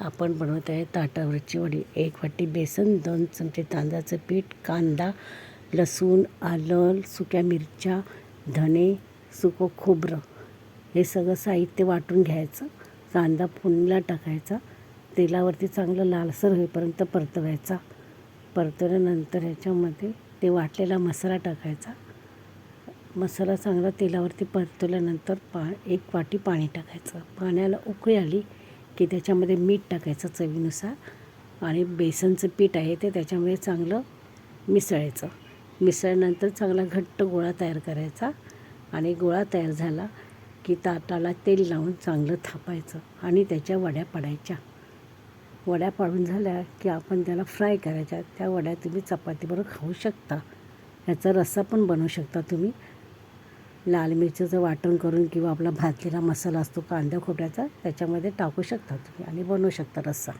आपण बनवत आहे ताटावरची वडी. एक वाटी बेसन दोन चमचे तांदळाचं पीठ कांदा लसूण आलं सुक्या मिरच्या धणे सुकं खोबरं. हे सगळं साहित्य वाटून घ्यायचं. कांदा फोडणीला टाकायचा. तेलावरती चांगलं लालसर होईपर्यंत परतवायचा. परतवल्यानंतर ह्याच्यामध्ये ते वाटलेला मसाला टाकायचा. मसाला चांगला तेलावरती परतवल्यानंतर पा एक वाटी पाणी टाकायचं. पाण्याला उकळी आली की त्याच्यामध्ये मीठ टाकायचं चवीनुसार आणि बेसनचं पीठ आहे ते त्याच्यामध्ये चांगलं मिसळायचं. मिसळल्यानंतर चांगला घट्ट गोळा तयार करायचा आणि गोळा तयार झाला की ताटाला तेल लावून चांगलं थापायचं आणि त्याच्या वड्या पाडायच्या. वड्या पाडून झाल्या की आपण त्याला फ्राय करायच्या. त्या वड्या तुम्ही चपातीबरोबर खाऊ शकता. ह्याचा रस्सा पण बनवू शकता तुम्ही. लाल मिरचीचं वाटण करून किंवा आपला भाजलेला मसाला असतो कांदा खोबऱ्याचा त्याच्यामध्ये टाकू शकता तुम्ही आणि बनवू शकता रस्सा.